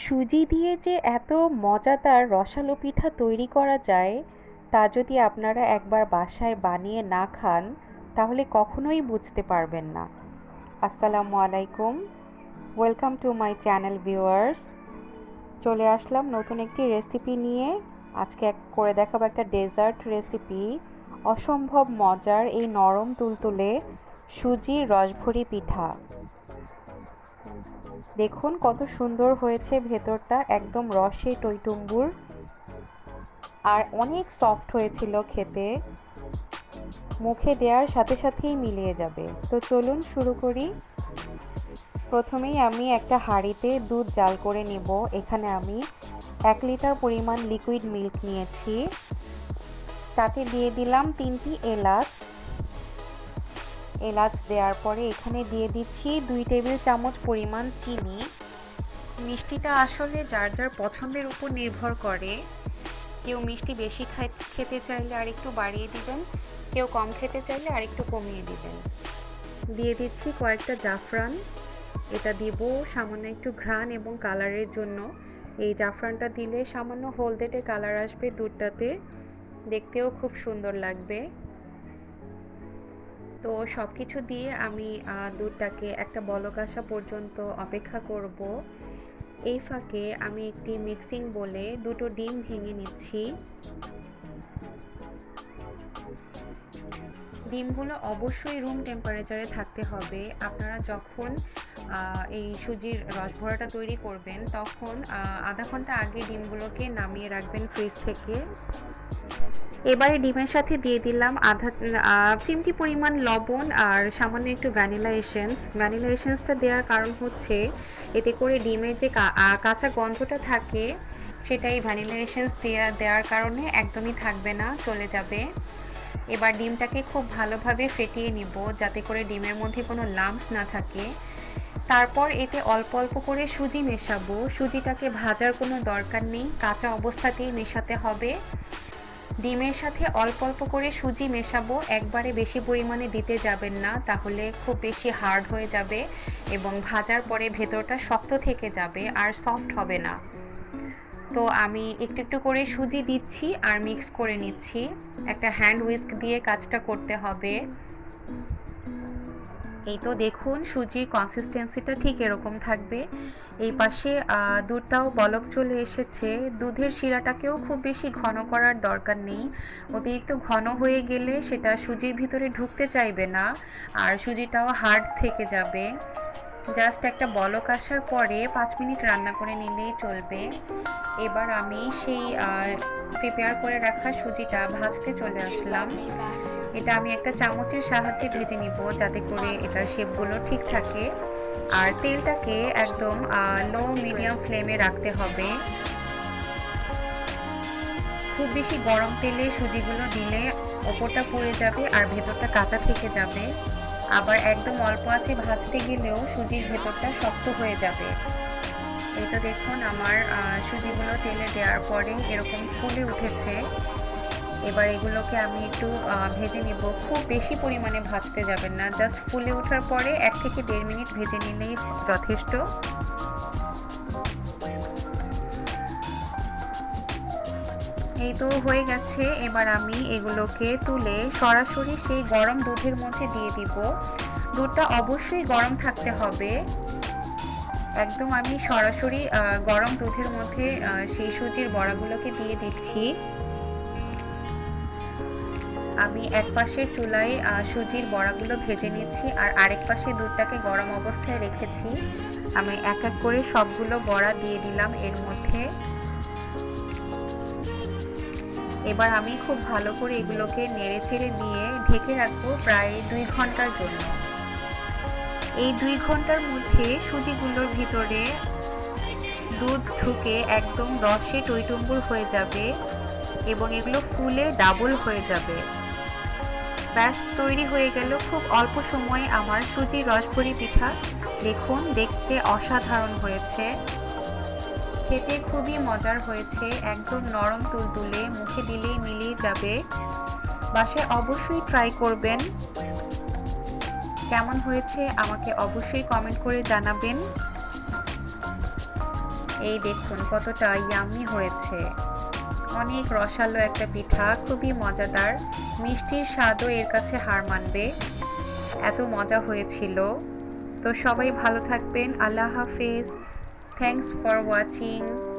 সুজি দিয়ে যে এত মজাদার রসালো পিঠা তৈরি করা যায়, তা যদি আপনারা একবার বাসায় বানিয়ে না খান, তাহলে কখনোই বুঝতে পারবেন না। আসসালামু আলাইকুম। Welcome to my channel viewers চলে আসলাম নতুন একটি রেসিপি নিয়ে। আজকে এক করে দেখাবো একটা ডেজার্ট রেসিপি অসম্ভব মজার এই নরম তুলতুলে সুজির রসভরি পিঠা। দেখুন কত সুন্দর হয়েছে ভেতরটা, একদম রসে টইটুম্বুর। আর অনেক সফট হয়েছিল খেতে। মুখে দেওয়ার সাথে সাথেই মিলিয়ে যাবে। তো চলুন শুরু করি। প্রথমেই আমি একটা হাঁড়িতে দুধ জাল করে নিব। এখানে আমি এক লিটার পরিমাণ লিকুইড মিল্ক নিয়েছি। তাতে দিয়ে দিলাম তিনটি এলাচ। এলাচ দেওয়ার পরে এখানে দিয়ে দিচ্ছি দুই টেবিল চামচ পরিমাণ চিনি। মিষ্টিটা আসলে যার যার পছন্দের উপর নির্ভর করে। কেউ মিষ্টি বেশি খেতে চাইলে আর একটু বাড়িয়ে দিবেন, কেউ কম খেতে চাইলে আর একটু কমিয়ে দিবেন। দিয়ে দিচ্ছি কয়েকটা জাফরান। এটা দিব সামান্য একটু ঘ্রাণ এবং কালারের জন্য। এই জাফরানটা দিলে সামান্য হলদেটে কালার আসবে দুধটাতে। দেখতেও খুব সুন্দর লাগবে। তো সব কিছু দিয়ে আমি দুধটাকে একটা বলক আসা পর্যন্ত অপেক্ষা করব। এই ফাঁকে আমি একটি মিক্সিং বলে দুটো ডিম ভেঙে নিচ্ছি। ডিমগুলো অবশ্যই রুম টেম্পারেচারে থাকতে হবে। আপনারা যখন এই সুজির রসভরাটা তৈরি করবেন, তখন আধা ঘণ্টা আগে ডিমগুলোকে নামিয়ে রাখবেন ফ্রিজ থেকে। এবারে ডিমের সাথে দিয়ে দিলাম আধা চিমটি পরিমাণ লবণ আর সামান্য একটু ভ্যানিলা এসেন্স। ভ্যানিলা এসেন্সটা দেওয়ার কারণ হচ্ছে এতে করে ডিমের যে কাঁচা গন্ধটা থাকে সেটাই ভ্যানিলা এসেন্স দেওয়া দেওয়ার কারণে একদমই থাকবে না, চলে যাবে। এবার ডিমটাকে খুব ভালোভাবে ফেটিয়ে নিব যাতে করে ডিমের মধ্যে কোনো লাম্পস না থাকে। তারপর এতে অল্প অল্প করে সুজি মেশাবো। সুজিটাকে ভাজার কোনো দরকার নেই, কাঁচা অবস্থাতেই মেশাতে হবে। ডিমের সাথে অল্প অল্প করে সুজি মেশাবো। একবারে বেশি পরিমাণে দিতে যাবেন না, তাহলে খুব বেশি হার্ড হয়ে যাবে এবং ভাজার পরে ভেতরটা শক্ত থেকে যাবে আর সফট হবে না। তো আমি একটু একটু করে সুজি দিচ্ছি আর মিক্স করে নিচ্ছি। একটা হ্যান্ড উইস্ক দিয়ে কাজটা করতে হবে। এই তো দেখুন সুজির কনসিস্টেন্সিটা ঠিক এরকম থাকবে। এই পাশে দুধটাও বলক চলে এসেছে। দুধের শিরাটাকেও খুব বেশি ঘন করার দরকার নেই। অতিরিক্ত ঘন হয়ে গেলে সেটা সুজির ভিতরে ঢুকতে চাইবে না, আর সুজিটাও হার্ড থেকে যাবে। জাস্ট একটা বলক আসার পরে পাঁচ মিনিট রান্না করে নিলেই চলবে। এবার আমি সেই প্রিপেয়ার করে রাখা সুজিটা ভাজতে চলে আসলাম। এটা আমি একটা চামচের সাহায্যে ভেজে নিব যাতে করে এটার শেপগুলো ঠিক থাকে। আর তেলটাকে একদম লো মিডিয়াম ফ্লেমে রাখতে হবে। খুব বেশি গরম তেলে সুজিগুলো দিলে ওপরটা পুড়ে যাবে আর ভেতরটা কাঁচা থেকে যাবে। আবার একদম অল্প আছে ভাজতে গেলেও সুজির ভেতরটা শক্ত হয়ে যাবে। এটা দেখুন আমার সুজিগুলো তেলে দেওয়ার পরে এরকম ফুলে উঠেছে। এবার এগুলোকে আমি একটু ভেজে নিব। খুব বেশি পরিমাণে ভাজতে যাবেন না। জাস্ট ফুলে ওঠার পরে এক থেকে দেড় মিনিট ভেজে নিলেই যথেষ্ট। এই তো হয়ে গেছে। এবার আমি এগুলোকে তুলে সরাসরি সেই গরম দুধের মধ্যে দিয়ে দিব। দুধটা অবশ্যই গরম থাকতে হবে। একদম আমি সরাসরি গরম দুধের মধ্যে সেই সুজির বড়াগুলোকে দিয়ে দিচ্ছি। আমি এক পাশের চুলায় সুজির বড়াগুলো ভেজে নিচ্ছি আর আরেক পাশে দুধটাকে গরম অবস্থায় রেখেছি। আমি এক এক করে সবগুলো বড়া দিয়ে দিলাম এর মধ্যে। এবার আমি খুব ভালো করে এগুলোকে নেড়ে চেড়ে দিয়ে ঢেকে রাখব প্রায় দুই ঘণ্টার জন্য। এই দুই ঘণ্টার মধ্যে সুজিগুলোর ভিতরে দুধ ঢুকে একদম রসে টইটুম্বুর হয়ে যাবে এবং এগুলো ফুলে ডাবল হয়ে যাবে। ব্যাস, তৈরি হয়ে গেল খুব অল্প সময়ে আমার সুজির রসভরি পিঠা। দেখুন, দেখতে অসাধারণ হয়েছে। খেতে খুবই মজার হয়েছে, একদম নরম তুলতুলে, মুখে দিলেই মিলিয়ে যাবে। বাসায় অবশ্যই ট্রাই করবেন। কেমন হয়েছে আমাকে অবশ্যই কমেন্ট করে জানাবেন। এই দেখুন, কতটা ইয়ামি হয়েছে। অনেক রসালো একটা পিঠা, খুবই মজাদার। মিষ্টির স্বাদও এর কাছে হার মানবে। এত মজা হয়েছিল। তো সবাই ভালো থাকবেন। আল্লাহ হাফিজ। Thanks for watching